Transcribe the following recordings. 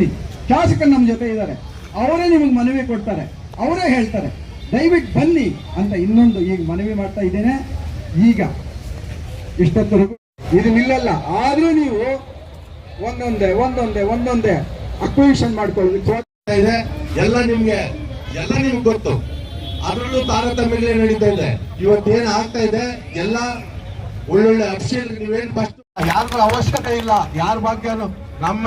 ಬನ್ನಿ ಶಾಸಕರು ನಮ್ಮ ಜೊತೆ ಇದ್ದಾರೆ. ಅವರೇ ನಿಮಗೆ ಮನವಿ ಕೊಡ್ತಾರೆ. ಅವರೇ ಹೇಳ್ತಾರೆ, ದಯವಿಟ್ಟು ಬನ್ನಿ ಅಂತ ಇನ್ನೊಂದು ಈಗ ಮನವಿ ಮಾಡ್ತಾ ಇದ್ದೇನೆ. ಈಗ ಇಷ್ಟೊತ್ತರೆಗೂ ಇದು ನಿಲ್ಲಲ್ಲ. ಆದರೂ ನೀವು ಒಂದೊಂದೇ ಒಂದೊಂದೇ ಒಂದೊಂದೇ ಅಕ್ವಿಷನ್ ಮಾಡ್ಕೊಳ್ಳೋದಕ್ಕೆ ಇದೆ. ಎಲ್ಲ ನಿಮ್ಗೆ ಎಲ್ಲ ನಿಮ್ಗೆ ಗೊತ್ತು. ಅದರಲ್ಲೂ ತಾರತಮ್ಯ ನಡೀತಾ ಇದೆ. ಇವತ್ತೇನ್ ಆಗ್ತಾ ಇದೆ? ಎಲ್ಲ ಒಳ್ಳೊಳ್ಳೆ ಅಫಿಷಿಯಲ್ ನೀವೇನ್ ಫಸ್ಟ್ ಯಾರಿಗೂ ಅವಶ್ಯಕತೆ ಇಲ್ಲ. ಯಾರ ಭಾಗ್ಯನು ನಮ್ಮ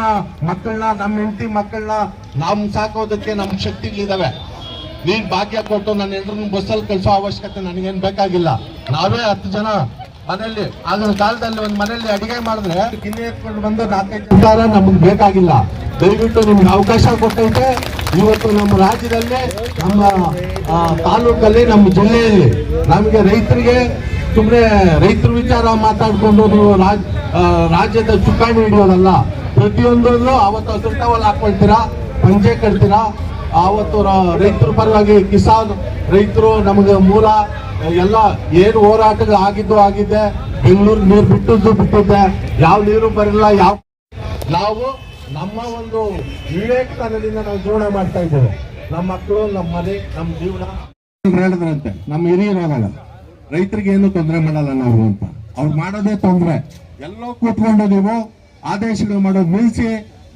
ಮಕ್ಕಳನ್ನ ನಮ್ಮ ಹೆಂಡತಿ ಮಕ್ಕಳನ್ನ ನಾವು ಸಾಕೋದಕ್ಕೆ ನಮ್ಮ ಶಕ್ತಿಗಳಿದಾವೆ ನೀನ್ ಭಾಗ್ಯ ಕೊಟ್ಟು ನನ್ನ ಹೆಂಡ್ರನ್ನ ಬಸ್ಸಲ್ಲಿ ಕಳಿಸೋ ಅವಶ್ಯಕತೆ ನನಗೇನು ಬೇಕಾಗಿಲ್ಲ. ನಾವೇ ಹತ್ತು ಜನ ಮನೆಯಲ್ಲಿ ಆಗಿನ ಕಾಲದಲ್ಲಿ ಒಂದು ಮನೆಯಲ್ಲಿ ಅಡಿಗೆ ಮಾಡಿದ್ರೆ ಗಿನ್ನೆ ಎತ್ಕೊಂಡು ಬಂದು ನಾಲ್ಕೈದು ಜನ ನಮಗೆ ಬೇಕಾಗಿಲ್ಲ. ದಯವಿಟ್ಟು ನಿಮ್ಗೆ ಅವಕಾಶ ಕೊಟ್ಟೈತೆ. ಇವತ್ತು ನಮ್ಮ ರಾಜ್ಯದಲ್ಲಿ, ನಮ್ಮ ತಾಲೂಕಲ್ಲಿ, ನಮ್ಮ ಜಿಲ್ಲೆಯಲ್ಲಿ ನಮಗೆ ರೈತರಿಗೆ ಸುಮ್ಮನೆ ರೈತರ ವಿಚಾರ ಮಾತಾಡ್ಕೊಂಡು ನೀವು ರಾಜ್ ರಾಜ್ಯದ ಚುಕ್ಕಾಣಿ ಹಿಡಿಯೋದಲ್ಲ. ಪ್ರತಿಯೊಂದರಲ್ಲೂ ಅವತ್ತು ಅಸೃತವಲ್ಲಿ ಹಾಕೊಳ್ತೀರಾ? ಪಂಚೆ ಕಟ್ತೀರಾ? ಆವತ್ತು ರೈತರ ಪರವಾಗಿ ಕಿಸಾನ್ ರೈತರು ನಮಗೆ ಮೂಲ, ಎಲ್ಲ ಏನು ಹೋರಾಟಗಳು ಆಗಿದ್ದು ಆಗಿದೆ ಬೆಂಗಳೂರು ನೀರು ಬಿಟ್ಟದ್ದು ಬಿಟ್ಟಿದ್ದೆ, ಯಾವ ನೀರು ಬರಲ್ಲ ಯಾವ ನಾವು ನಮ್ಮ ಒಂದು ವಿವೇಕತನದಿಂದ ನಾವು ಜೀವನ ಮಾಡ್ತಾ ಇದ್ದೇವೆ. ನಮ್ಮ ಮಕ್ಕಳು, ನಮ್ಮ ಮನೆ, ನಮ್ಮ ಜೀವನ. ಹೇಳಿದ್ರಂತೆ, ನಮ್ಮ ಹಿರಿಯರಾಗಲ್ಲ ರೈತರಿಗೆ ಏನು ತೊಂದರೆ ಮಾಡಲ್ಲ ನಾವು ಅಂತ. ಅವ್ರು ಮಾಡೋದೇ ತೊಂದರೆ. ಎಲ್ಲೋ ಕೂತ್ಕೊಂಡು ನೀವು ಆದೇಶಗಳು ಮಾಡೋ ನಿಲ್ಲಿಸಿ.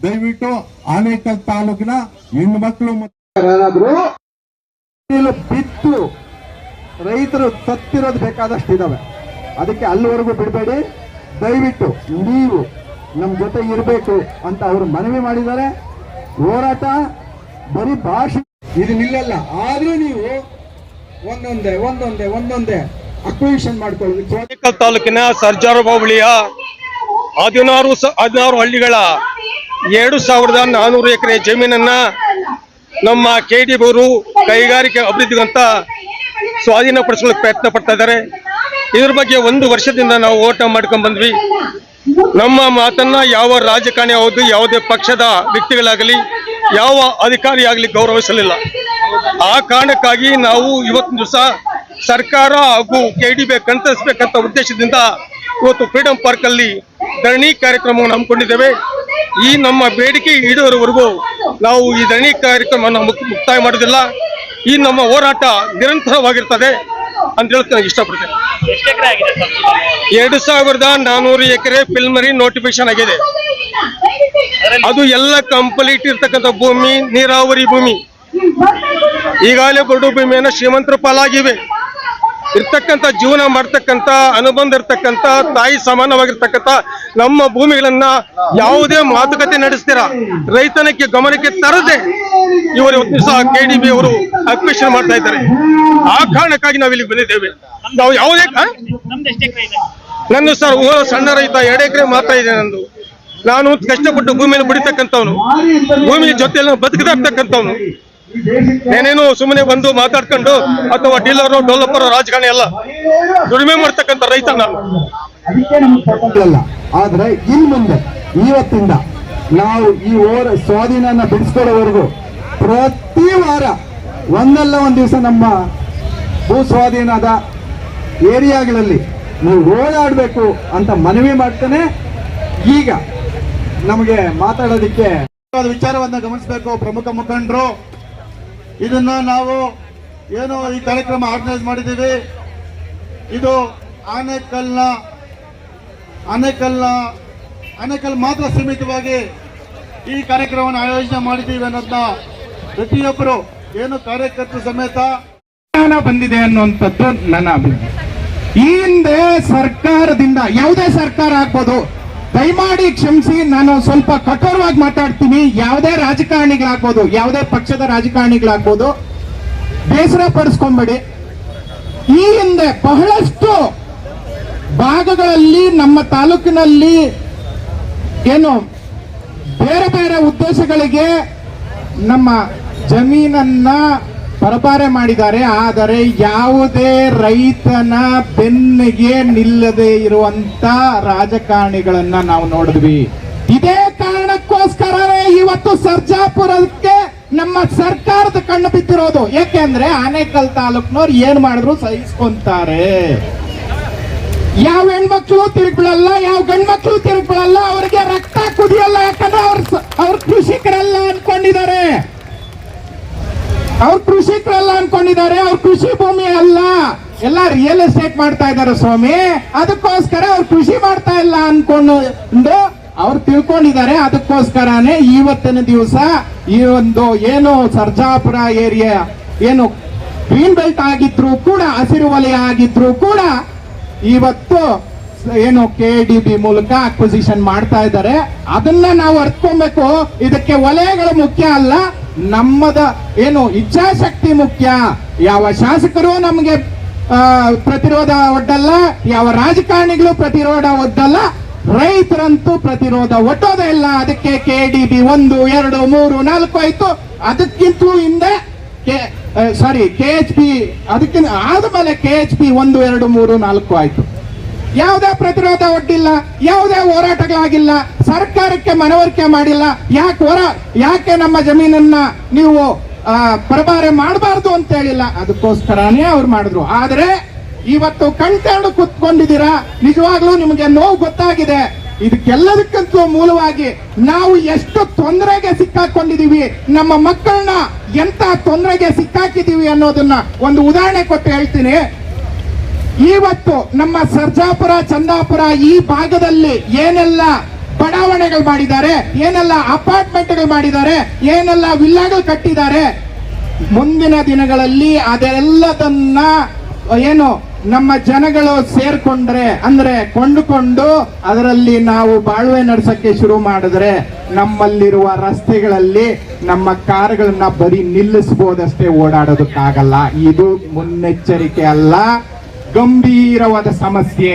ದಯವಿಟ್ಟು ಆನೇಕಲ್ ತಾಲೂಕಿನ ಹೆಣ್ಣು ಮಕ್ಕಳು ಬಿತ್ತು ರೈತರು ಸತ್ತಿರೋದು ಬೇಕಾದಷ್ಟು ಇದಾವೆ. ಅದಕ್ಕೆ ಅಲ್ಲಿವರೆಗೂ ಬಿಡಬೇಡಿ. ದಯವಿಟ್ಟು ನೀವು ನಮ್ಮ ಜೊತೆ ಇರಬೇಕು ಅಂತ ಅವರು ಮನವಿ ಮಾಡಿದ್ದಾರೆ. ಹೋರಾಟ ಬರೀ ಭಾಷೆ. ಇದು ನಿಲ್ಲಲ್ಲ. ಆದ್ರೂ ನೀವು ಒಂದೊಂದೇ ಒಂದೊಂದೇ ಒಂದೊಂದೇ ಅಕ್ವಿಷನ್ ಮಾಡ್ಕೊಳ್ಳಿ ತಾಲೂಕಿನ ಸರ್ಜಾರ ಹೋಬಳಿಯ ಹದಿನಾರು ಹದಿನಾರು ಹಳ್ಳಿಗಳ ಎರಡು ಸಾವಿರದ ನಾನೂರು ಎಕರೆ ಜಮೀನನ್ನ ನಮ್ಮ ಕೆ ಡಿ ಬರು ಕೈಗಾರಿಕೆ ಅಭಿವೃದ್ಧಿಗಂತ ಸ್ವಾಧೀನಪಡಿಸಿಕೊಳ್ಳಕ್ಕೆ ಪ್ರಯತ್ನ ಪಡ್ತಾ ಇದ್ದಾರೆ. ಇದ್ರ ಬಗ್ಗೆ ಒಂದು ವರ್ಷದಿಂದ ನಾವು ಓಟ ಮಾಡ್ಕೊಂಡ್ ಬಂದ್ವಿ. ನಮ್ಮ ಮಾತನ್ನ ಯಾವ ರಾಜಕಾರಣಿ ಹೌದು, ಯಾವುದೇ ಪಕ್ಷದ ವ್ಯಕ್ತಿಗಳಾಗಲಿ, ಯಾವ ಅಧಿಕಾರಿ ಆಗಲಿ ಗೌರವಿಸಲಿಲ್ಲ. ಆ ಕಾರಣಕ್ಕಾಗಿ ನಾವು ಇವತ್ತಿನ ದಿವಸ ಸರ್ಕಾರ ಹಾಗೂ ಕೆ ಡಿ ಬಿ ಕಣ್ತರಿಸಬೇಕಂತ ಉದ್ದೇಶದಿಂದ ಇವತ್ತು ಫ್ರೀಡಂ ಪಾರ್ಕ್ ಅಲ್ಲಿ ಧರಣಿ ಕಾರ್ಯಕ್ರಮವನ್ನು ಹಮ್ಮಿಕೊಂಡಿದ್ದೇವೆ. ಈ ನಮ್ಮ ಬೇಡಿಕೆ ಈಡೇರುವವರೆಗೂ ನಾವು ಈ ಧರಣಿ ಕಾರ್ಯಕ್ರಮವನ್ನು ಮುಕ್- ಮುಕ್ತಾಯ ಮಾಡೋದಿಲ್ಲ ಈ ನಮ್ಮ ಹೋರಾಟ ನಿರಂತರವಾಗಿರ್ತದೆ ಅಂತ ಹೇಳ್ತಾ ಇಷ್ಟಪಡ್ತೇನೆ. ಎರಡು ಸಾವಿರದ ನಾನೂರು ಎಕರೆ ಫಿಲ್ಮರಿ ನೋಟಿಫಿಕೇಶನ್ ಆಗಿದೆ. ಅದು ಎಲ್ಲ ಕಂಪ್ಲೀಟ್ ಇರ್ತಕ್ಕಂಥ ಭೂಮಿ, ನೀರಾವರಿ ಭೂಮಿ. ಈಗಾಗಲೇ ಬರಡು ಭೂಮಿಯನ್ನು ಶ್ರೀಮಂತರ ಪಾಲಾಗಿವೆ. ಇರ್ತಕ್ಕಂಥ ಜೀವನ ಮಾಡ್ತಕ್ಕಂಥ ಅನುಬಂಧ ಇರ್ತಕ್ಕಂಥ ತಾಯಿ ಸಮಾನವಾಗಿರ್ತಕ್ಕಂಥ ನಮ್ಮ ಭೂಮಿಗಳನ್ನ ಯಾವುದೇ ಮಾತುಕತೆ ನಡೆಸ್ತೀರಾ? ರೈತನಕ್ಕೆ ಗಮನಕ್ಕೆ ತರದೆ ಇವರು ದಿವಸ ಕೆ ಡಿ ಬಿ ಅವರು ಅಕ್ವೇಷನ್ ಮಾಡ್ತಾ ಇದ್ದಾರೆ. ಆ ಕಾರಣಕ್ಕಾಗಿ ನಾವು ಇಲ್ಲಿಗೆ ಬಂದಿದ್ದೇವೆ. ನಾವು ಯಾವುದೇ ನನ್ನ ಸರ್ ಸಣ್ಣ ರೈತ ಎರಡು ಎಕರೆ ಮಾತಾ ಇದೆ ನಂದು. ನಾನು ಕಷ್ಟಪಟ್ಟು ಭೂಮಿಯನ್ನು ಬಿಡಿತಕ್ಕಂಥವನು. ಭೂಮಿ ಜೊತೆಯಲ್ಲಿ ಬದುಕದೇ ಏನೇನು ಸುಮ್ಮನೆ ಬಂದು ಮಾತಾಡ್ಕೊಂಡು ಅಥವಾ ಡೀಲರ್ ಡೆವಲಪರ್ ರಾಜಕಾರಣಿ ಅಲ್ಲ, ದುಡಿಮೆ ಮಾಡ್ತಕ್ಕಂಥ ರೈತ ಆದ್ರೆ ಇನ್ ಮುಂದೆ ಇವತ್ತಿಂದ ನಾವು ಈ ಓರ ಸ್ವಾಧೀನನ ಬಿಡಿಸ್ಕೊಳ್ಳೋವರೆಗೂ ಪ್ರತಿ ವಾರ ಒಂದಲ್ಲ ಒಂದ್ ದಿವಸ ನಮ್ಮ ಭೂ ಸ್ವಾಧೀನದ ಏರಿಯಾಗಳಲ್ಲಿ ನೀವು ಓಡಾಡಬೇಕು ಅಂತ ಮನವಿ ಮಾಡ್ತಾನೆ. ಈಗ ನಮಗೆ ಮಾತಾಡೋದಿಕ್ಕೆ ವಿಚಾರವನ್ನ ಗಮನಿಸಬೇಕು ಪ್ರಮುಖ ಮುಖಂಡರು. ಇದನ್ನ ನಾವು ಏನು ಈ ಕಾರ್ಯಕ್ರಮ ಆರ್ಗನೈಸ್ ಮಾಡಿದ್ದೀವಿ. ಇದು ಆನೆಕಲ್ನ ಆನೆಕಲ್ನ, ಆನೆಕಲ್ ಮಾತ್ರ ಸೀಮಿತವಾಗಿ ಈ ಕಾರ್ಯಕ್ರಮವನ್ನು ಆಯೋಜನೆ ಮಾಡಿದ್ದೀವಿ ಅನ್ನೋದನ್ನ ಪ್ರತಿಯೊಬ್ಬರು ಏನು ಕಾರ್ಯಕರ್ತರು ಸಮೇತ ಬಂದಿದೆ ಅನ್ನುವಂಥದ್ದು ನನ್ನ ಅಭಿಪ್ರಾಯ. ಈ ಹಿಂದೆ ಸರ್ಕಾರದಿಂದ, ಯಾವುದೇ ಸರ್ಕಾರ ಆಗ್ಬೋದು ದಯಮಾಡಿ ಕ್ಷಮಿಸಿ, ನಾನು ಸ್ವಲ್ಪ ಕಠೋರವಾಗಿ ಮಾತಾಡ್ತೀನಿ. ಯಾವುದೇ ರಾಜಕಾರಣಿಗಳಾಗ್ಬೋದು, ಯಾವುದೇ ಪಕ್ಷದ ರಾಜಕಾರಣಿಗಳಾಗ್ಬೋದು, ಬೇಸರ ಪಡಿಸ್ಕೊಂಬೇಡಿ. ಈ ಹಿಂದೆ ಬಹಳಷ್ಟು ಭಾಗಗಳಲ್ಲಿ, ನಮ್ಮ ತಾಲೂಕಿನಲ್ಲಿ ಏನು ಬೇರೆ ಬೇರೆ ಉದ್ದೇಶಗಳಿಗೆ ನಮ್ಮ ಜಮೀನನ್ನ ಪರಪಾರೆ ಮಾಡಿದ್ದಾರೆ, ಆದರೆ ಯಾವುದೇ ರೈತನ ಬೆನ್ನಿಗೆ ನಿಲ್ಲದೆ ಇರುವಂತ ರಾಜಕಾರಣಿಗಳನ್ನ ನಾವು ನೋಡಿದ್ವಿ. ಇದೇ ಕಾರಣಕ್ಕೋಸ್ಕರವೇ ಇವತ್ತು ಸರ್ಜಾಪುರಕ್ಕೆ ನಮ್ಮ ಸರ್ಕಾರದ ಕಣ್ಣು ಬಿದ್ದಿರೋದು. ಯಾಕೆಂದ್ರೆ ಆನೇಕಲ್ ತಾಲೂಕ್ನವ್ರು ಏನ್ ಮಾಡಿದ್ರು? ಸಹಿಸ್ಕೊಂತಾರೆ. ಯಾವ ಹೆಣ್ಮಕ್ಳು ತಿರುಗ್ಬಿಡಲ್ಲ ಯಾವ ಗಂಡ್ಮಕ್ಳು ತಿರುಗ್ಬಿಡಲ್ಲ ಅವರಿಗೆ ರಕ್ತ ಕುದಿಯಲ್ಲ ಯಾಕಂದ್ರೆ ಅವ್ರ ಅವ್ರ ಕೃಷಿಕರಲ್ಲ ಅನ್ಕೊಂಡಿದ್ದಾರೆ. ಅವ್ರ ಕೃಷಿಕರಲ್ಲ ಅನ್ಕೊಂಡಿದ್ದಾರೆ, ಅವ್ರ ಕೃಷಿ ಭೂಮಿ ಅಲ್ಲ. ಎಲ್ಲ ರಿಯಲ್ ಎಸ್ಟೇಟ್ ಮಾಡ್ತಾ ಇದ್ದಾರೆ ಸ್ವಾಮಿ. ಅದಕ್ಕೋಸ್ಕರ ಅವ್ರು ಕೃಷಿ ಮಾಡ್ತಾ ಇಲ್ಲ ಅನ್ಕೊಂಡು ಅವ್ರು ತಿಳ್ಕೊಂಡಿದ್ದಾರೆ. ಅದಕ್ಕೋಸ್ಕರನೇ ಇವತ್ತಿನ ದಿವಸ ಈ ಒಂದು ಏನು ಸರ್ಜಾಪುರ ಏರಿಯಾ ಏನು ಗ್ರೀನ್ ಬೆಲ್ಟ್ ಆಗಿದ್ರು ಕೂಡ, ಹಸಿರು ವಲಯ ಆಗಿದ್ರು ಕೂಡ ಇವತ್ತು ಏನು ಕೆ ಡಿ ಬಿ ಮೂಲಕ ಅಕ್ವಿಸಿಷನ್ ಮಾಡ್ತಾ ಇದ್ದಾರೆ. ಅದನ್ನ ನಾವು ಅರ್ತ್ಕೊಬೇಕು. ಇದಕ್ಕೆ ವಲಯಗಳು ಮುಖ್ಯ ಅಲ್ಲ. ನಮ್ಮದ ಏನು ಇಚ್ಛಾಶಕ್ತಿ ಮುಖ್ಯ. ಯಾವ ಶಾಸಕರು ನಮಗೆ ಪ್ರತಿರೋಧ ಒಡ್ಡಲ್ಲ, ಯಾವ ರಾಜಕಾರಣಿಗಳು ಪ್ರತಿರೋಧ ಒಡ್ಡಲ್ಲ, ರೈತರಂತೂ ಪ್ರತಿರೋಧ ಒಡ್ಡೋದೇ ಇಲ್ಲ. ಅದಕ್ಕೆ ಕೆ ಡಿ ಬಿ ಒಂದು, ಎರಡು, ಮೂರು, ನಾಲ್ಕು ಆಯ್ತು. ಅದಕ್ಕಿಂತಲೂ ಹಿಂದೆ ಸಾರಿ ಕೆ ಎಚ್ ಪಿ ಅದಕ್ಕಿಂತ ಆದ್ಮೇಲೆ ಕೆ ಎಚ್ ಪಿ ಒಂದು, ಎರಡು, ಮೂರು, ನಾಲ್ಕು ಆಯ್ತು. ಯಾವುದೇ ಪ್ರತಿರೋಧ ಒಡ್ಡಿಲ್ಲ, ಯಾವುದೇ ಹೋರಾಟಗಳಾಗಿಲ್ಲ, ಸರ್ಕಾರಕ್ಕೆ ಮನವರಿಕೆ ಮಾಡಿಲ್ಲ, ಯಾಕೆ ಹೊರ, ಯಾಕೆ ನಮ್ಮ ಜಮೀನನ್ನ ನೀವು ಪರಭಾರೆ ಮಾಡಬಾರ್ದು ಅಂತ ಹೇಳಿಲ್ಲ, ಅದಕ್ಕೋಸ್ಕರನೇ ಅವ್ರು ಮಾಡಿದ್ರು. ಆದ್ರೆ ಇವತ್ತು ಕಣ್ತೆರಡು ಕುತ್ಕೊಂಡಿದ್ದೀರಾ? ನಿಜವಾಗ್ಲೂ ನಿಮಗೆ ನೋವು ಗೊತ್ತಾಗಿದೆ. ಇದಕ್ಕೆಲ್ಲದಕ್ಕಂತೂ ಮೂಲವಾಗಿ ನಾವು ಎಷ್ಟು ತೊಂದರೆಗೆ ಸಿಕ್ಕಾಕೊಂಡಿದೀವಿ ನಮ್ಮ ಮಕ್ಕಳನ್ನ ಎಂತ ತೊಂದರೆಗೆ ಸಿಕ್ಕಾಕಿದೀವಿ ಅನ್ನೋದನ್ನ ಒಂದು ಉದಾಹರಣೆ ಕೊಟ್ಟು ಹೇಳ್ತೀನಿ. ಇವತ್ತು ನಮ್ಮ ಸರ್ಜಾಪುರ, ಚಂದಾಪುರ ಈ ಭಾಗದಲ್ಲಿ ಏನೆಲ್ಲ ಬಡಾವಣೆಗಳು ಮಾಡಿದ್ದಾರೆ, ಏನೆಲ್ಲ ಅಪಾರ್ಟ್ಮೆಂಟ್ಗಳು ಮಾಡಿದ್ದಾರೆ, ಏನೆಲ್ಲ ವಿಲ್ಲಾಗಳು ಕಟ್ಟಿದ್ದಾರೆ, ಮುಂದಿನ ದಿನಗಳಲ್ಲಿ ಅದೆಲ್ಲದನ್ನ, ಏನು, ನಮ್ಮ ಜನಗಳು ಸೇರ್ಕೊಂಡ್ರೆ, ಅಂದ್ರೆ ಕೊಂಡುಕೊಂಡು ಅದರಲ್ಲಿ ನಾವು ಬಾಳ್ವೆ ನಡೆಸಕ್ಕೆ ಶುರು ಮಾಡಿದ್ರೆ ನಮ್ಮಲ್ಲಿರುವ ರಸ್ತೆಗಳಲ್ಲಿ ನಮ್ಮ ಕಾರುಗಳನ್ನ ಬರೀ ನಿಲ್ಲಿಸ್ಬೋದಷ್ಟೇ ಓಡಾಡೋದಕ್ಕಾಗಲ್ಲ. ಇದು ಮುನ್ನೆಚ್ಚರಿಕೆ ಅಲ್ಲ. ಗಂಭೀರವಾದ ಸಮಸ್ಯೆ.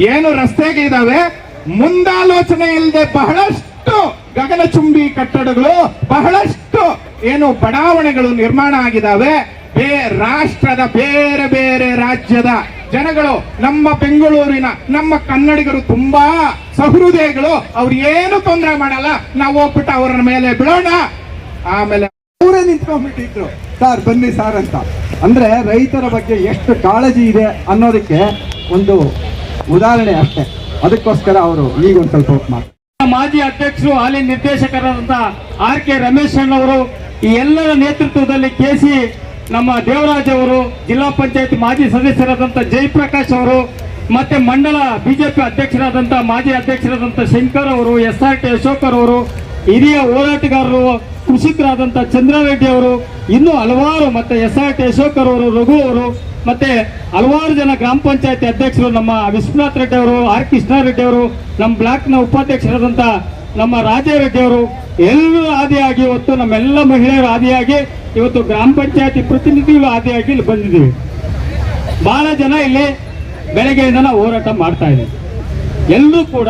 ಏನು ರಸ್ತೆಗೆ ಇದಾವೆ? ಮುಂದಾಲೋಚನೆ ಇಲ್ಲದೆ ಬಹಳಷ್ಟು ಗಗನಚುಂಬಿ ಕಟ್ಟಡಗಳು, ಬಹಳಷ್ಟು ಏನು ಬಡಾವಣೆಗಳು ನಿರ್ಮಾಣ ಆಗಿದಾವೆ. ಬೇ, ರಾಷ್ಟ್ರದ ಬೇರೆ ಬೇರೆ ರಾಜ್ಯದ ಜನಗಳು, ನಮ್ಮ ಬೆಂಗಳೂರಿನ, ನಮ್ಮ ಕನ್ನಡಿಗರು ತುಂಬಾ ಸಹೃದಯಗಳು. ಅವ್ರು ಏನು ತೊಂದರೆ ಮಾಡಲ್ಲ, ನಾವು ಹೋಗ್ಬಿಟ್ಟು ಅವರ ಮೇಲೆ ಬಿಡೋಣ ಆಮೇಲೆ ನಿಂತ್ಕೊಂಡ್ಬಿಟ್ಟಿದ್ರು. ಸರ್, ಬನ್ನಿ ಸರ್ ಅಂತ. ಅಂದ್ರೆ ರೈತರ ಬಗ್ಗೆ ಎಷ್ಟು ಕಾಳಜಿ ಇದೆ ಅನ್ನೋದಕ್ಕೆ ಒಂದು ಉದಾಹರಣೆ ಅಷ್ಟೇ. ಅದಕ್ಕೋಸ್ಕರ ಅವರು ಈಗ ಒಂದು ಸ್ವಲ್ಪ ಮಾಜಿ ಅಧ್ಯಕ್ಷರು, ಹಾಲಿ ನಿರ್ದೇಶಕರಾದಂತ ಆರ್ ಕೆ ರಮೇಶ್ ಅಣ್ಣವರು, ಈ ಎಲ್ಲರ ನೇತೃತ್ವದಲ್ಲಿ ಕೆಸಿ ನಮ್ಮ ದೇವರಾಜ್ ಅವರು, ಜಿಲ್ಲಾ ಪಂಚಾಯತ್ ಮಾಜಿ ಸದಸ್ಯರಾದಂತ ಜಯಪ್ರಕಾಶ್ ಅವರು, ಮತ್ತೆ ಮಂಡಲ ಬಿಜೆಪಿ ಅಧ್ಯಕ್ಷರಾದಂತ, ಮಾಜಿ ಅಧ್ಯಕ್ಷರಾದಂತ ಶಂಕರ್ ಅವರು, ಎಸ್ ಆರ್ ಟಿ ಅಶೋಕರ್ ಅವರು ಹಿರಿಯ ಹೋರಾಟಗಾರರು ಕೃಷಿಕರಾದಂಥ ಚಂದ್ರಾರೆಡ್ಡಿ ಅವರು, ಇನ್ನೂ ಹಲವಾರು ಮತ್ತೆ ಎಸ್ ಆರ್ ಟಿ ಅಶೋಕ್ ಅವರು, ರಘು ಅವರು, ಮತ್ತೆ ಹಲವಾರು ಜನ ಗ್ರಾಮ ಪಂಚಾಯತಿ ಅಧ್ಯಕ್ಷರು, ನಮ್ಮ ವಿಶ್ವನಾಥ್ ರೆಡ್ಡಿ ಅವರು, ಆರ್ ಕೃಷ್ಣಾರೆಡ್ಡಿ ಅವರು, ನಮ್ಮ ಬ್ಲಾಕ್ನ ಉಪಾಧ್ಯಕ್ಷರಾದಂಥ ನಮ್ಮ ರಾಜಾರೆಡ್ಡಿ ಅವರು, ಎಲ್ಲರೂ ಆದಿಯಾಗಿ ಇವತ್ತು ನಮ್ಮೆಲ್ಲ ಮಹಿಳೆಯರು ಆದಿಯಾಗಿ ಇವತ್ತು ಗ್ರಾಮ ಪಂಚಾಯತಿ ಪ್ರತಿನಿಧಿಗಳು ಆದಿಯಾಗಿ ಇಲ್ಲಿ ಬಂದಿದ್ದೀವಿ. ಬಹಳ ಜನ ಇಲ್ಲಿ ಬೆಳಗ್ಗೆಯಿಂದ ನಾವು ಹೋರಾಟ ಮಾಡ್ತಾ ಇದ್ದೀವಿ ಎಲ್ಲರೂ ಕೂಡ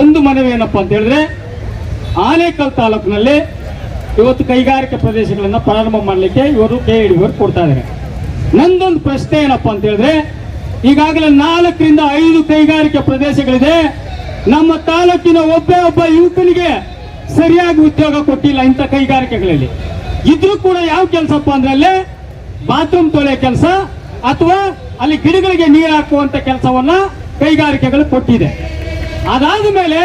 ಒಂದು ಮನವಿ ಏನಪ್ಪ ಅಂತ ಹೇಳಿದ್ರೆ ಆನೇಕಲ್ ತಾಲೂಕಿನಲ್ಲಿ ಇವತ್ತು ಕೈಗಾರಿಕೆ ಪ್ರದೇಶಗಳನ್ನ ಪ್ರಾರಂಭ ಮಾಡಲಿಕ್ಕೆ ಇವರು ಕೆ ಇ ಕೊಡ್ತಾ ಇದ್ದಾರೆ. ನಂದೊಂದು ಪ್ರಶ್ನೆ ಏನಪ್ಪ ಅಂತ ಹೇಳಿದ್ರೆ, ಈಗಾಗಲೇ ನಾಲ್ಕರಿಂದ ಐದು ಕೈಗಾರಿಕೆ ಪ್ರದೇಶಗಳಿದೆ. ನಮ್ಮ ತಾಲೂಕಿನ ಒಬ್ಬ ಒಬ್ಬ ಯುವಕನಿಗೆ ಸರಿಯಾಗಿ ಉದ್ಯೋಗ ಕೊಟ್ಟಿಲ್ಲ ಇಂಥ ಕೈಗಾರಿಕೆಗಳಲ್ಲಿ. ಇದ್ರೂ ಕೂಡ ಯಾವ ಕೆಲಸಪ್ಪ ಅಂದ್ರೆ ಅಲ್ಲಿ ಬಾತ್ರೂಮ್ ತೊಳೆ ಕೆಲಸ ಅಥವಾ ಅಲ್ಲಿ ಗಿಡಗಳಿಗೆ ನೀರು ಹಾಕುವಂತ ಕೆಲಸವನ್ನ ಕೈಗಾರಿಕೆಗಳು ಕೊಟ್ಟಿದೆ. ಅದಾದ ಮೇಲೆ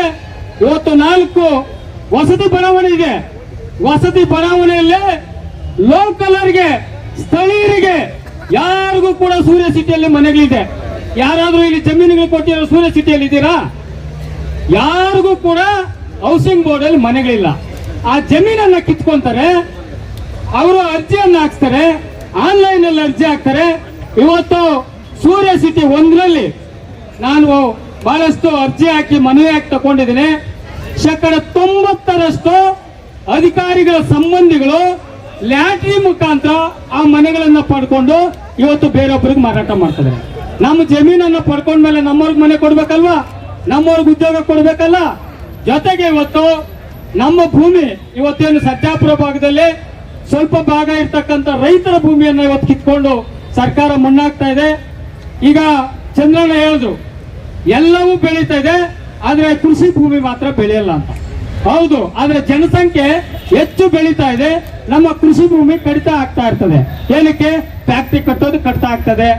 ಇವತ್ತು ನಾಲ್ಕು ವಸತಿ ಬಡಾವಣೆ ಇದೆ ವಸತಿ ಬಡಾವಣೆಯಲ್ಲಿ ಲೋಕಲರ್ಗೆ ಸ್ಥಳೀಯರಿಗೆ ಯಾರಿಗೂ ಕೂಡ ಸೂರ್ಯ ಸಿಟಿಯಲ್ಲಿ ಮನೆಗಳಿದೆ. ಯಾರಾದ್ರೂ ಇಲ್ಲಿ ಜಮೀನುಗಳು ಕೊಟ್ಟಿರೋ ಸೂರ್ಯ ಸಿಟಿಯಲ್ಲಿ ಇದ್ದೀರಾ? ಯಾರಿಗೂ ಕೂಡ ಹೌಸಿಂಗ್ ಬೋರ್ಡ್ ಅಲ್ಲಿ ಮನೆಗಳಿಲ್ಲ. ಆ ಜಮೀನನ್ನ ಕಿತ್ಕೊಂತಾರೆ, ಅವರು ಅರ್ಜಿಯನ್ನ ಹಾಕ್ತಾರೆ ಆನ್ಲೈನ್ ಅಲ್ಲಿ ಅರ್ಜಿ ಹಾಕ್ತಾರೆ. ಇವತ್ತು ಸೂರ್ಯ ಸಿಟಿ ಒಂದರಲ್ಲಿ ನಾನು ಬಹಳಷ್ಟು ಅರ್ಜಿ ಹಾಕಿ ಮನವಿ ಹಾಕಿ ತಗೊಂಡಿದ್ದೀನಿ. ಶೇಕಡ ತೊಂಬತ್ತರಷ್ಟು ಅಧಿಕಾರಿಗಳ ಸಂಬಂಧಿಗಳು ಲ್ಯಾಟ್ರಿ ಮುಖಾಂತರ ಆ ಮನೆಗಳನ್ನ ಪಡ್ಕೊಂಡು ಇವತ್ತು ಬೇರೊಬ್ಬರಿಗೆ ಮಾರಾಟ ಮಾಡ್ತಾರೆ ನಮ್ಮ ಜಮೀನನ್ನ ಪಡ್ಕೊಂಡ್ಮೇಲೆ ನಮ್ಮವ್ರಿಗೆ ಮನೆ ಕೊಡ್ಬೇಕಲ್ವಾ? ನಮ್ಮವ್ರಿಗೆ ಉದ್ಯೋಗ ಕೊಡ್ಬೇಕಲ್ಲ? ಜೊತೆಗೆ ಇವತ್ತು ನಮ್ಮ ಭೂಮಿ ಇವತ್ತೇನು ಸತ್ಯಾಪುರ ಭಾಗದಲ್ಲಿ ಸ್ವಲ್ಪ ಭಾಗ ಇರ್ತಕ್ಕಂಥ ರೈತರ ಭೂಮಿಯನ್ನು ಇವತ್ತು ಕಿತ್ಕೊಂಡು ಸರ್ಕಾರ ಮಣ್ಣಾಗ್ತಾ ಇದೆ. ಈಗ ಚಂದ್ರಣ್ಣ ಹೇಳಿದ್ರು, ಎಲ್ಲವೂ ಬೆಳೀತಾ ಇದೆ. ಆದ್ರೆ ಕೃಷಿ ಭೂಮಿ ಮಾತ್ರ ಬೆಳೆಯಲ್ಲ ಅಂತ. ಹೌದು, ಆದ್ರೆ ಜನಸಂಖ್ಯೆ ಹೆಚ್ಚು ಬೆಳೀತಾ ಇದೆ. ನಮ್ಮ ಕೃಷಿ ಭೂಮಿ ಕಡಿತ ಆಗ್ತಾ ಇರ್ತದೆ. ಏನಕ್ಕೆ? ಫ್ಯಾಕ್ಟ್ರಿ ಕಟ್ಟೋದು ಕಟ್ತಾ ಆಗ್ತದೆ.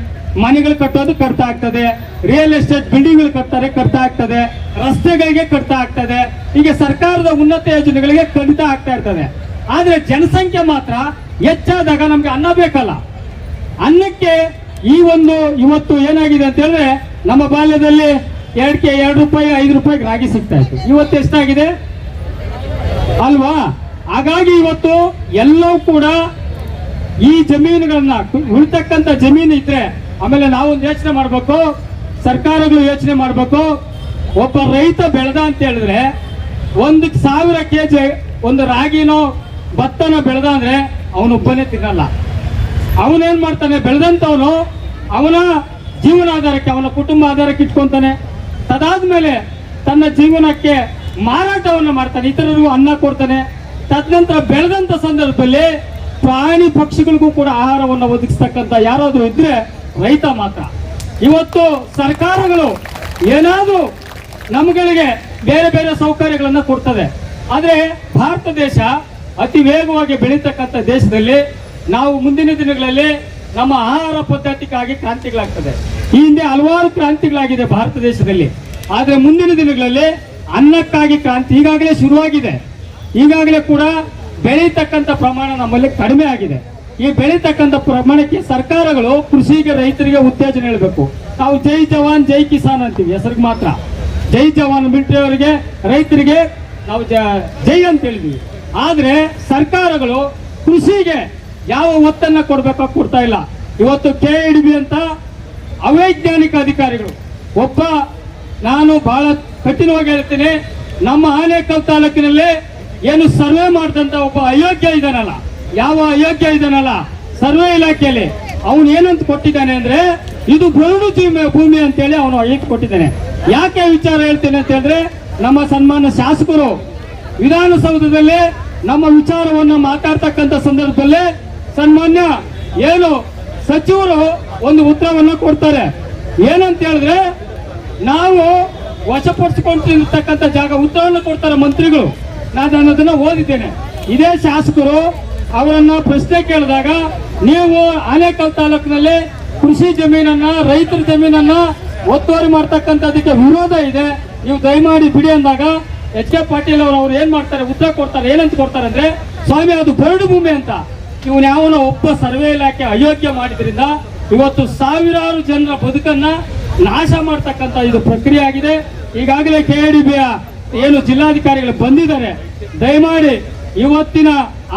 ಮನೆಗಳು ಕಟ್ಟೋದು ಕಟ್ತಾ ಆಗ್ತದೆ. ರಿಯಲ್ ಎಸ್ಟೇಟ್ ಬಿಲ್ಡಿಂಗ್ಗಳು ಕಟ್ತಾರೆ ಕಟ್ತಾ ಆಗ್ತದೆ. ರಸ್ತೆಗಳಿಗೆ ಕಟ್ತಾ ಆಗ್ತದೆ. ಹೀಗೆ ಸರ್ಕಾರದ ಉನ್ನತ ಯೋಜನೆಗಳಿಗೆ ಕಡಿತ ಆಗ್ತಾ ಇರ್ತದೆ. ಆದ್ರೆ ಜನಸಂಖ್ಯೆ ಮಾತ್ರ ಹೆಚ್ಚಾದಾಗ ನಮ್ಗೆ ಅನ್ನ ಬೇಕಲ್ಲ. ಅನ್ನಕ್ಕೆ ಈ ಒಂದು ಇವತ್ತು ಏನಾಗಿದೆ ಅಂತ ಹೇಳಿದ್ರೆ, ನಮ್ಮ ಬಾಲ್ಯದಲ್ಲಿ ಎರಡಕ್ಕೆ ಎರಡು ರೂಪಾಯಿ, ಐದು ರೂಪಾಯಿ ರಾಗಿ ಸಿಗ್ತಾ ಇತ್ತು. ಇವತ್ತು ಎಷ್ಟಾಗಿದೆ? ಅಲ್ವಾ? ಹಾಗಾಗಿ ಇವತ್ತು ಎಲ್ಲವೂ ಕೂಡ ಈ ಜಮೀನುಗಳನ್ನ ಉಳಿತಕ್ಕಂಥ ಜಮೀನು ಇದ್ರೆ ಆಮೇಲೆ ನಾವು ಯೋಚನೆ ಮಾಡಬೇಕು, ಸರ್ಕಾರಗಳು ಯೋಚನೆ ಮಾಡಬೇಕು. ಒಬ್ಬ ರೈತ ಬೆಳೆದ ಅಂತ ಹೇಳಿದ್ರೆ ಒಂದು ಸಾವಿರ ಕೆಜಿ ಒಂದು ರಾಗಿನೋ, ಭತ್ತನೋ ಬೆಳೆದ ಅಂದ್ರೆ ಅವನೊಬ್ಬನೇ ತಿನ್ನಲ್ಲ. ಅವನೇನ್ ಮಾಡ್ತಾನೆ? ಬೆಳೆದಂತವನು ಅವನ ಜೀವನಾಧಾರಕ್ಕೆ, ಅವನ ಕುಟುಂಬ ಆಧಾರಕ್ಕೆ ಇಟ್ಕೊಂತಾನೆ. ತದಾದ್ಮೇಲೆ ತನ್ನ ಜೀವನಕ್ಕೆ ಮಾರಾಟವನ್ನು ಮಾಡ್ತಾನೆ, ಇತರರಿಗೂ ಅನ್ನ ಕೊಡ್ತಾನೆ. ತದನಂತರ ಬೆಳೆದಂತ ಸಂದರ್ಭದಲ್ಲಿ ಪ್ರಾಣಿ ಪಕ್ಷಿಗಳಿಗೂ ಕೂಡ ಆಹಾರವನ್ನು ಒದಗಿಸ್ತಕ್ಕಂಥ ಯಾರಾದರೂ ಇದ್ರೆ ರೈತ ಮಾತ್ರ. ಇವತ್ತು ಸರ್ಕಾರಗಳು ಏನಾದ್ರೂ ನಮ್ಗಳಿಗೆ ಬೇರೆ ಬೇರೆ ಸೌಕರ್ಯಗಳನ್ನ ಕೊಡ್ತದೆ. ಆದ್ರೆ ಭಾರತ ದೇಶ ಅತಿ ವೇಗವಾಗಿ ಬೆಳೀತಕ್ಕಂಥ ದೇಶದಲ್ಲಿ ನಾವು ಮುಂದಿನ ದಿನಗಳಲ್ಲಿ ನಮ್ಮ ಆಹಾರ ಪದ್ಧತಿಗಾಗಿ ಕ್ರಾಂತಿಗಳಾಗ್ತದೆ. ಈ ಹಿಂದೆ ಹಲವಾರು ಕ್ರಾಂತಿಗಳಾಗಿದೆ ಭಾರತ ದೇಶದಲ್ಲಿ. ಆದರೆ ಮುಂದಿನ ದಿನಗಳಲ್ಲಿ ಅನ್ನಕ್ಕಾಗಿ ಕ್ರಾಂತಿ ಈಗಾಗಲೇ ಶುರುವಾಗಿದೆ. ಈಗಾಗಲೇ ಕೂಡ ಬೆಳೀತಕ್ಕಂಥ ಪ್ರಮಾಣ ನಮ್ಮಲ್ಲಿ ಕಡಿಮೆ ಆಗಿದೆ. ಈ ಬೆಳೀತಕ್ಕಂಥ ಪ್ರಮಾಣಕ್ಕೆ ಸರ್ಕಾರಗಳು ಕೃಷಿಗೆ ರೈತರಿಗೆ ಉತ್ತೇಜನ ಹೇಳಬೇಕು. ನಾವು ಜೈ ಜವಾನ್, ಜೈ ಕಿಸಾನ್ ಅಂತೀವಿ, ಹೆಸರಿಗೆ ಮಾತ್ರ. ಜೈ ಜವಾನ್ ಬಿಟ್ಟರೆ ಅವರಿಗೆ, ರೈತರಿಗೆ ನಾವು ಜ- ಅಂತ ಹೇಳಿದ್ವಿ ಆದ್ರೆ ಸರ್ಕಾರಗಳು ಕೃಷಿಗೆ ಯಾವ ಒತ್ತನ್ನ ಕೊಡಬೇಕೋ ಕೊಡ್ತಾ ಇಲ್ಲ. ಇವತ್ತು ಕೆ ಬಿ ಅಂತ ಅವೈಜ್ಞಾನಿಕ ಅಧಿಕಾರಿಗಳು. ಒಬ್ಬ ನಾನು ಬಹಳ ಕಠಿಣವಾಗಿ ಹೇಳ್ತೇನೆ, ನಮ್ಮ ಆನೇಕಲ್ ತಾಲೂಕಿನಲ್ಲೇ ಏನು ಸರ್ವೆ ಮಾಡಿದಂತ ಒಬ್ಬ ಅಯೋಗ್ಯ ಇದ್ದಾನಲ್ಲ, ಯಾವ ಅಯೋಗ್ಯ ಇದ್ದಾನಲ್ಲ, ಸರ್ವೆ ಇಲಾಖೆಯಲ್ಲಿ ಅವನು ಏನಂತ ಕೊಟ್ಟಿದ್ದಾನೆ ಅಂದ್ರೆ, ಇದು ಬರಡು ಭೂಮಿ ಅಂತೇಳಿ ಅವನು ಅಯ್ಯಕ್ಕೆ ಕೊಟ್ಟಿದ್ದಾನೆ. ಯಾಕೆ ವಿಚಾರ ಹೇಳ್ತೇನೆ ಅಂತ ಹೇಳಿದ್ರೆ, ನಮ್ಮ ಸನ್ಮಾನ್ಯ ಶಾಸಕರು ವಿಧಾನಸೌಧದಲ್ಲಿ ನಮ್ಮ ವಿಚಾರವನ್ನು ಮಾತಾಡ್ತಕ್ಕಂಥ ಸಂದರ್ಭದಲ್ಲಿ ಸನ್ಮಾನ್ಯ ಏನು ಸಚಿವರು ಒಂದು ಉತ್ತರವನ್ನು ಕೊಡ್ತಾರೆ. ಏನಂತ ಹೇಳಿದ್ರೆ, ನಾವು ವಶಪಡಿಸಿಕೊಂಡಿರ್ತಕ್ಕಂಥ ಜಾಗ ಉತ್ತರವನ್ನು ಕೊಡ್ತಾರೆ ಮಂತ್ರಿಗಳು. ನಾನು ಅನ್ನೋದನ್ನ ಓದಿದ್ದೇನೆ. ಇದೇ ಶಾಸಕರು ಅವರನ್ನ ಪ್ರಶ್ನೆ ಕೇಳಿದಾಗ, ನೀವು ಆನೇಕಲ್ ತಾಲೂಕಿನಲ್ಲಿ ಕೃಷಿ ಜಮೀನನ್ನ, ರೈತರ ಜಮೀನನ್ನ ಒತ್ತುವರಿ ಮಾಡ್ತಕ್ಕಂಥದಕ್ಕೆ ವಿರೋಧ ಇದೆ. ನೀವು ದಯಮಾಡಿ ಬಿಡಿ ಅಂದಾಗ, ಎಚ್ ಕೆ ಪಾಟೀಲ್ ಅವರು ಅವ್ರು ಏನ್ ಮಾಡ್ತಾರೆ? ಉತ್ತರ ಕೊಡ್ತಾರೆ. ಏನಂತ ಕೊಡ್ತಾರೆ ಅಂದ್ರೆ, ಸ್ವಾಮಿ ಅದು ಬರಡು ಭೂಮಿ ಅಂತ. ಇವನ್ ಯಾವನೋ ಒಬ್ಬ ಸರ್ವೆ ಇಲಾಖೆ ಅಯೋಗ್ಯ ಮಾಡಿದ್ರಿಂದ ಇವತ್ತು ಸಾವಿರಾರು ಜನರ ಬದುಕನ್ನ ನಾಶ ಮಾಡ್ತಕ್ಕಂಥ ಇದು ಪ್ರಕ್ರಿಯೆ ಆಗಿದೆ. ಈಗಾಗಲೇ ಕೆ ಏನು ಜಿಲ್ಲಾಧಿಕಾರಿಗಳು ಬಂದಿದ್ದಾರೆ. ದಯಮಾಡಿ ಇವತ್ತಿನ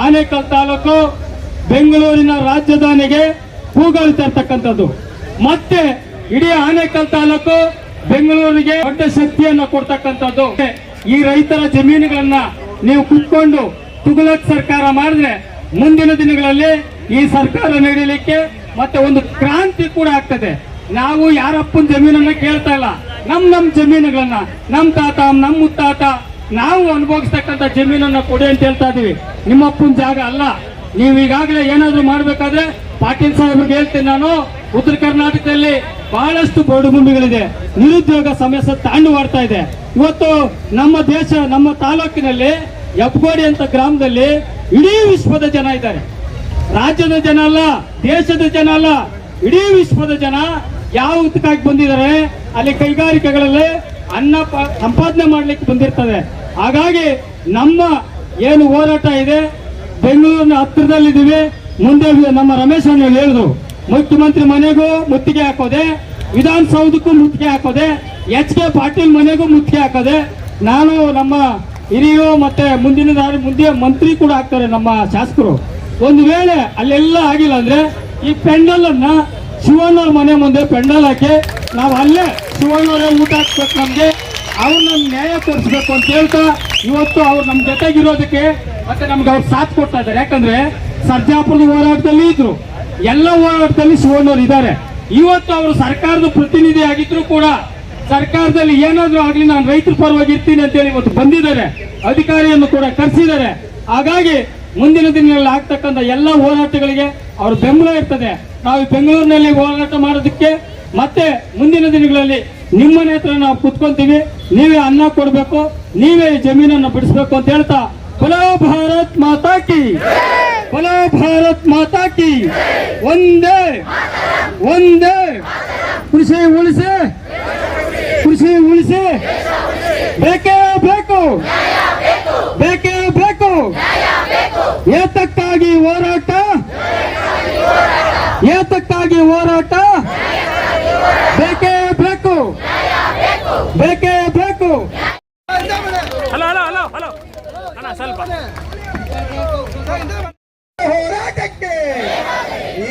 ಆನೇಕಲ್ ತಾಲೂಕು ಬೆಂಗಳೂರಿನ ರಾಜಧಾನಿಗೆ ಕೂಗಲು ತರ್ತಕ್ಕಂಥದ್ದು. ಮತ್ತೆ ಇಡೀ ಆನೇಕಲ್ ತಾಲೂಕು ಬೆಂಗಳೂರಿಗೆ ದೊಡ್ಡ ಶಕ್ತಿಯನ್ನ ಕೊಡ್ತಕ್ಕಂಥದ್ದು. ಈ ರೈತರ ಜಮೀನುಗಳನ್ನ ನೀವು ಕುತ್ಕೊಂಡು ತುಗಲಕ್ ಸರ್ಕಾರ ಮಾಡಿದ್ರೆ ಮುಂದಿನ ದಿನಗಳಲ್ಲಿ ಈ ಸರ್ಕಾರ ನಡೀಲಿಕ್ಕೆ ಮತ್ತೆ ಒಂದು ಕ್ರಾಂತಿ ಕೂಡ ಆಗ್ತದೆ. ನಾವು ಯಾರಪ್ಪನ ಜಮೀನನ್ನ ಕೇಳ್ತಾ ಇಲ್ಲ. ನಮ್ ನಮ್ ಜಮೀನುಗಳನ್ನ, ನಮ್ ತಾತ, ನಮ್ ಮುತ್ತಾತ ನಾವು ಅನುಭವಿಸ್ತಕ್ಕಂಥ ಜಮೀನನ್ನ ಕೊಡಿ ಅಂತ ಹೇಳ್ತಾ ಇದೀವಿ. ನಿಮ್ಮಪ್ಪನ ಜಾಗ ಅಲ್ಲ. ನೀವು ಈಗಾಗಲೇ ಏನಾದ್ರು ಮಾಡ್ಬೇಕಾದ್ರೆ ಪಾಟೀಲ್ ಸಾಹೇಬ್ರಿಗೆ ಹೇಳ್ತೀನಿ ನಾನು. ಉತ್ತರ ಕರ್ನಾಟಕದಲ್ಲಿ ಬಹಳಷ್ಟು ಬೋಡು ಭೂಮಿಗಳಿದೆ ನಿರುದ್ಯೋಗ ಸಮಸ್ಯೆ ತಾಂಡವಾಡ್ತಾ ಇದೆ. ಇವತ್ತು ನಮ್ಮ ದೇಶ, ನಮ್ಮ ತಾಲೂಕಿನಲ್ಲಿ ಯಬ್ಗೋಡಿ ಅಂತ ಗ್ರಾಮದಲ್ಲಿ ಇಡೀ ವಿಶ್ವದ ಜನ ಇದ್ದಾರೆ. ರಾಜ್ಯದ ಜನ ಅಲ್ಲ, ದೇಶದ ಜನ ಅಲ್ಲ, ಇಡೀ ವಿಶ್ವದ ಜನ ಯಾವ ಉದ್ದಕ್ಕಾಗಿ ಬಂದಿದ್ದಾರೆ, ಅಲ್ಲಿ ಕೈಗಾರಿಕೆಗಳಲ್ಲಿ ಅನ್ನ ಸಂಪಾದನೆ ಮಾಡಲಿಕ್ಕೆ ಬಂದಿರ್ತದೆ. ಹಾಗಾಗಿ ನಮ್ಮ ಏನು ಹೋರಾಟ ಇದೆ, ಬೆಂಗಳೂರಿನ ಹತ್ತಿರದಲ್ಲಿದ್ದೀವಿ. ಮುಂದೆ ನಮ್ಮ ರಮೇಶ್ ಅಣ್ಣ ಹೇಳಿದ್ರು, ಮುಖ್ಯಮಂತ್ರಿ ಮನೆಗೂ ಮುತ್ತಿಗೆ ಹಾಕೋದೆ, ವಿಧಾನಸೌಧಕ್ಕೂ ಮುತ್ತಿಗೆ ಹಾಕೋದೆ, ಎಚ್ ಕೆ ಪಾಟೀಲ್ ಮನೆಗೂ ಮುತ್ತಿಗೆ ಹಾಕೋದೆ, ನಾನು ನಮ್ಮ ಹಿರಿಯರು ಮತ್ತೆ ಮುಂದಿನ ದಾರಿ ಮುಂದೆ ಮಂತ್ರಿ ಕೂಡ ಆಗ್ತಾರೆ ನಮ್ಮ ಶಾಸಕರು. ಒಂದು ವೇಳೆ ಅಲ್ಲೆಲ್ಲ ಆಗಿಲ್ಲ ಅಂದ್ರೆ ಈ ಪೆಂಡಲ್ ಅನ್ನ ಶಿವಣ್ಣವ್ರ ಮನೆ ಮುಂದೆ ಪೆಂಡಲ್ ಹಾಕಿ ನಾವು ಅಲ್ಲೇ ಶಿವಣ್ಣವರೇ ಊಟ ಹಾಕ್ಬೇಕು ನಮ್ಗೆ, ಅವ್ರನ್ನ ನ್ಯಾಯ ಕೊಡಿಸ್ಬೇಕು ಅಂತ ಹೇಳ್ತಾ ಇವತ್ತು ಅವ್ರು ನಮ್ ಜೊತೆಗಿರೋದಕ್ಕೆ ಮತ್ತೆ ನಮ್ಗೆ ಅವ್ರು ಸಾಥ್ ಕೊಡ್ತಾ ಇದ್ದಾರೆ. ಯಾಕಂದ್ರೆ ಸರ್ಜಾಪುರದ ಹೋರಾಟದಲ್ಲಿ ಇದ್ರು. ಎಲ್ಲ ಹೋರಾಟದಲ್ಲಿ ಶಿವಣ್ಣವ್ರು ಇದ್ದಾರೆ. ಇವತ್ತು ಅವರು ಸರ್ಕಾರದ ಪ್ರತಿನಿಧಿ ಆಗಿದ್ರು ಕೂಡ ಸರ್ಕಾರದಲ್ಲಿ ಏನಾದ್ರೂ ಆಗ್ಲಿ ನಾನು ರೈತರ ಪರವಾಗಿ ಇರ್ತೀನಿ ಅಂತೇಳಿ ಇವತ್ತು ಬಂದಿದ್ದಾರೆ. ಅಧಿಕಾರಿಯನ್ನು ಕೂಡ ಕರೆಸಿದ್ದಾರೆ. ಹಾಗಾಗಿ ಮುಂದಿನ ದಿನಗಳಲ್ಲಿ ಆಗ್ತಕ್ಕಂಥ ಎಲ್ಲ ಹೋರಾಟಗಳಿಗೆ ಅವ್ರ ಬೆಂಬಲ ಇರ್ತದೆ. ನಾವು ಬೆಂಗಳೂರಿನಲ್ಲಿ ಹೋರಾಟ ಮಾಡೋದಕ್ಕೆ ಮತ್ತೆ ಮುಂದಿನ ದಿನಗಳಲ್ಲಿ ನಿಮ್ಮ ಹತ್ರ ನಾವು ಕುತ್ಕೊಂತೀವಿ. ನೀವೇ ಅನ್ನ ಕೊಡಬೇಕು, ನೀವೇ ಜಮೀನನ್ನು ಬಿಡಿಸ್ಬೇಕು ಅಂತ ಹೇಳ್ತಾ ಬಲೋ ಭಾರತ್ ಮಾತಾಕಿ ಬಲೋ ಭಾರತ್ ಮಾತಾಕಿ ಒಂದೇ ಒಂದೇ. ಕೃಷಿ ಉಳಿಸಿ. ಉಳಿಸಿ ಬೇಕೇ ಬೇಕು. ಬೇಕೇ ಬೇಕು. ಏತಕ್ಕಾಗಿ ಹೋರಾಟ? ಏತಕ್ಕಾಗಿ ಹೋರಾಟ? ಬೇಕೇ ಬೇಕು. ಬೇಕೇ ಬೇಕು. ಹೋರಾಟಕ್ಕೆ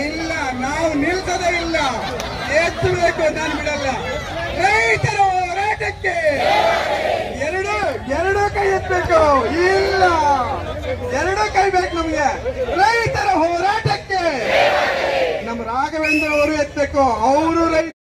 ಇಲ್ಲ ನಾವು ನಿಲ್ಸದೇ ಇಲ್ಲ. ಎತ್ತಬೇಕು ನಾನು ಬಿಡಲ್ಲ. ರೈತರ ಹೋರಾಟಕ್ಕೆ ಎರಡು ಎರಡು ಕೈ ಎತ್ತಬೇಕು. ಇಲ್ಲ. ಎರಡು ಕೈ ಬೇಕು ನಮ್ಗೆ. ರೈತರ ಹೋರಾಟಕ್ಕೆ. ನಮ್ಮ ರಾಘವೇಂದ್ರ ಅವರು ಎತ್ತಬೇಕು. ಅವರು ರೈತ